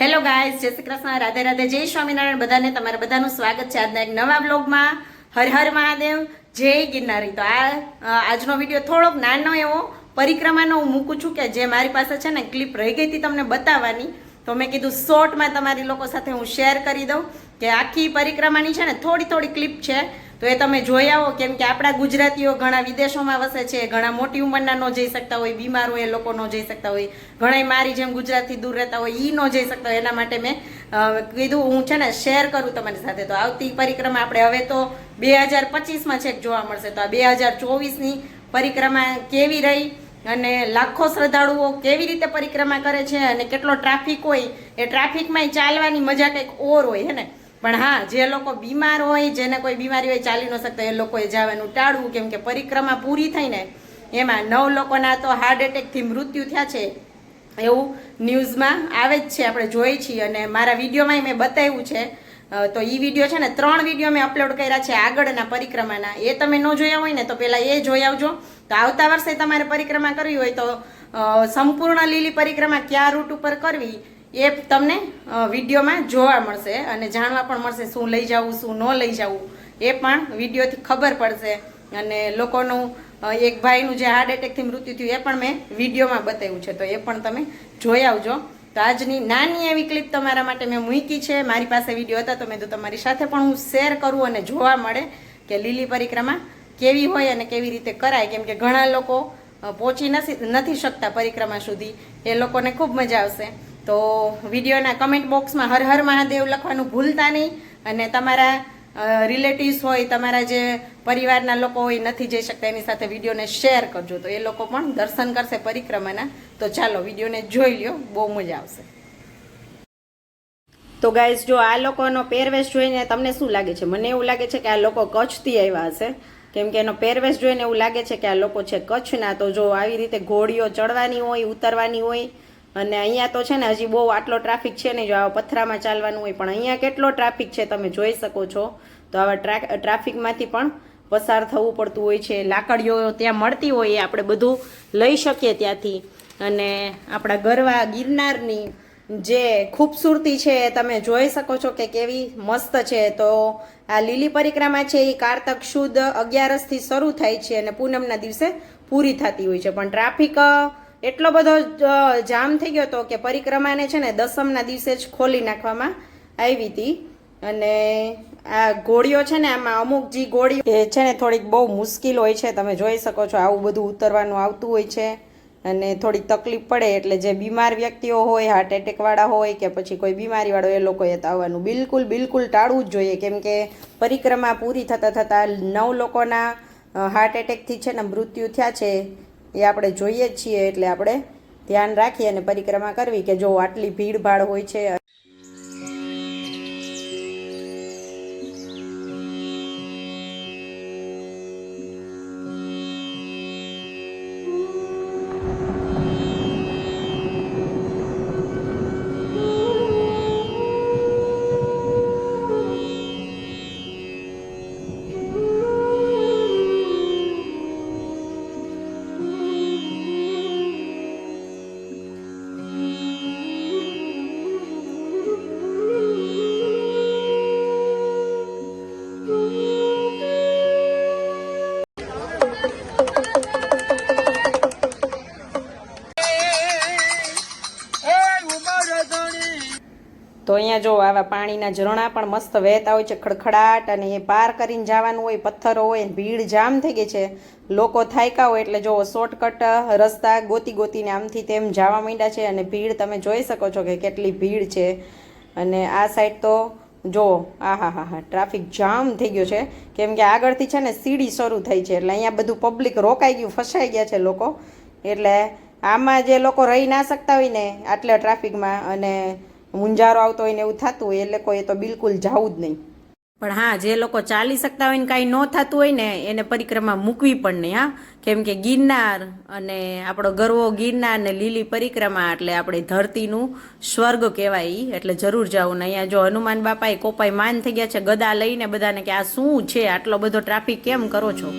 Hello ગાય જય શ્રી કૃષ્ણ, રાધે રાધે, જય સ્વામિનારાયણ બધાને. તમારા બધાનું સ્વાગત છે આજના એક નવા બ્લોગમાં હર હર મહાદેવ, જય ગિરનારી. તો આ આજનો વીડિયો થોડોક નાનો એવો પરિક્રમાનો હું મૂકું છું કે જે મારી પાસે છે ને ક્લિપ રહી ગઈ હતી તમને બતાવવાની. તો મેં કીધું શોર્ટમાં તમારી લોકો સાથે હું શેર કરી દઉં. કે આખી પરિક્રમાની છે ને થોડી થોડી ક્લિપ છે, તો એ તમે જોઈ આવો. કેમ કે આપણા ગુજરાતીઓ ઘણા વિદેશોમાં વસે છે, ઘણા મોટી ઉંમરના ન જઈ શકતા હોય, બીમાર હોય એ લોકો ન જઈ શકતા હોય ઘણા મારી જેમ ગુજરાતથી દૂર રહેતા હોય એ ન જઈ શકતા હોય. એના માટે મેં કીધું, હું છે ને શેર કરું તમારી સાથે. તો આવતી પરિક્રમા આપણે હવે તો બે હજાર પચીસમાં છેક જોવા મળશે. તો આ બે હજાર ચોવીસની પરિક્રમા કેવી રહી અને લાખો શ્રદ્ધાળુઓ કેવી રીતે પરિક્રમા કરે છે અને કેટલો ટ્રાફિક હોય, એ ટ્રાફિકમાં ચાલવાની મજા કંઈક ઓર હોય, હે ને? પણ હા, જે લોકો બીમાર હોય, જેને કોઈ બીમારી હોય, ચાલી ન શકતા, એ લોકોએ જવાનું ટાળવું. કેમ કે પરિક્રમા પૂરી થઈને એમાં નવ લોકોના તો હાર્ટ એટેકથી મૃત્યુ થયા છે. એવું ન્યૂઝમાં આવે જ છે, આપણે જોઈએ છીએ. અને મારા વિડીયોમાં મેં બતાવ્યું છે. તો એ વીડિયો છે ને, ત્રણ વીડિયો મેં અપલોડ કર્યા છે આગળના પરિક્રમાના. એ તમે ન જોયા હોય ને, તો પહેલાં એ જોઈ આવજો. તો આવતા વર્ષે તમારે પરિક્રમા કરવી હોય તો સંપૂર્ણ લીલી પરિક્રમા કયા રૂટ ઉપર કરવી? એ તમને વિડીયોમાં જોવા મળશે અને જાણવા પણ મળશે શું લઈ જવું, શું ન લઈ જવું. એ પણ વિડીયોથી ખબર પડશે. અને લોકોનું એક ભાઈનું જે હાર્ટ એટેકથી મૃત્યુ થયું, એ પણ મેં વિડીયોમાં બતાવ્યું છે. તો એ પણ તમે જોઈ આવજો. તો આજની નાની એવી ક્લિપ તમારા માટે મેં મૂકી છે. મારી પાસે વીડિયો હતા, તો મેં તો તમારી સાથે પણ હું શેર કરું અને જોવા મળે કે લીલી પરિક્રમા કેવી હોય અને કેવી રીતે કરાય. કેમ કે ઘણા લોકો પહોંચી નથી શકતા પરિક્રમા સુધી. એ લોકોને ખૂબ મજા આવશે. તો વિડીયોના કમેન્ટ બોક્સમાં હર હર મહાદેવ લખવાનું ભૂલતા નહીં. અને તમારા રિલેટિવ્સ હોય, તમારા જે પરિવારના લોકો હોય, નથી જઈ શકતા, એની સાથે વિડીયોને શેર કરજો. તો એ લોકો પણ દર્શન કરશે પરિક્રમાના. તો ચાલો, વિડીયોને જોઈ લ્યો. બહુ મજા આવશે. તો ગાઈઝ જો આ લોકોનો પહેરવેશ જોઈને તમને શું લાગે છે? મને એવું લાગે છે કે આ લોકો કચ્છથી આવ્યા હશે. કેમ કે એનો પહેરવેશ જોઈને એવું લાગે છે કે આ લોકો છે કચ્છના. તો જો આવી રીતે ઘોડીઓ ચડવાની હોય, ઉતરવાની હોય અને અહીંયા તો છે ને હજી બહુ આટલો ટ્રાફિક છે નહીં. જો આવા પથરામાં ચાલવાનું હોય, પણ અહીંયા કેટલો ટ્રાફિક છે તમે જોઈ શકો છો. તો આવા ટ્રા ટ્રાફિકમાંથી પણ પસાર થવું પડતું હોય છે. લાકડીઓ ત્યાં મળતી હોય એ આપણે બધું લઈ શકીએ ત્યાંથી. અને આપણા ગરવા ગિરનારની જે ખૂબસૂરતી છે તમે જોઈ શકો છો કે કેવી મસ્ત છે. તો આ લીલી પરિક્રમા છે એ કારતક શુદ્ધ અગિયારસથી શરૂ થાય છે અને પૂનમના દિવસે પૂરી થતી હોય છે. પણ ટ્રાફિક એટલો બધો જામ થઈ ગયો હતો કે પરિક્રમાને છે ને દસમના દિવસે જ ખોલી નાખવામાં આવી હતી. અને આ ગોળીઓ છે ને આમાં અમુક જે ગોળીઓ એ છે ને થોડીક બહુ મુશ્કેલ હોય છે, તમે જોઈ શકો છો આવું બધું ઉતરવાનું આવતું હોય છે. અને થોડીક તકલીફ પડે એટલે જે બીમાર વ્યક્તિઓ હોય હાર્ટ એટેકવાળા હોય કે પછી કોઈ બીમારીવાળો, એ લોકોએ તો આવવાનું બિલકુલ બિલકુલ ટાળવું જ જોઈએ. કેમ કે પરિક્રમા પૂરી થતાં થતાં નવ લોકોના હાર્ટ એટેકથી છે ને મૃત્યુ થયા છે. એ આપણે જોઈએ જ છીએ એટલે આપણે ધ્યાન રાખીએ અને પરિક્રમા કરવી કે જો આટલી ભીડભાડ હોય છે તો અહીંયા જો આવા પાણીના ઝરણા પણ મસ્ત વહેતા હોય છે, ખડખડાટ અને એ પાર કરીને જવાનું હોય, પથ્થરો હોય ભીડ જામ થઈ ગઈ છે. લોકો થાયકા હોય એટલે જો શોર્ટકટ રસ્તા ગોતી ગોતીને આમથી તેમ જવા માંડ્યા છે અને ભીડ તમે જોઈ શકો છો કે કેટલી ભીડ છે. અને આ સાઈડ તો જો આ હા હા હા ટ્રાફિક જામ થઈ ગયો છે. કેમ કે આગળથી છે ને સીડી શરૂ થઈ છે એટલે અહીંયા બધું પબ્લિક રોકાઈ ગયું, ફસાઈ ગયા છે લોકો. એટલે આમાં જે લોકો રહી ના શકતા હોય ને આટલા ટ્રાફિકમાં અને મુંજારો આવતો હોય ને એવું થતું હોય એ લોકોએ તો બિલકુલ જવું જ નહીં. પણ હા, જે લોકો ચાલી શકતા હોય ને કાંઈ ન થતું હોય ને, એને પરિક્રમા મૂકવી પણ નહીં, હા. કેમ કે ગિરનાર અને આપણો ગરવો ગિરનાર ને લીલી પરિક્રમા એટલે આપણે ધરતીનું સ્વર્ગ કહેવાય એટલે જરૂર જવું ને અહીંયા જો હનુમાન બાપાએ કોપાઈ માન થઈ ગયા છે ગદા લઈને બધાને કે આ શું છે? આટલો બધો ટ્રાફિક કેમ કરો છો?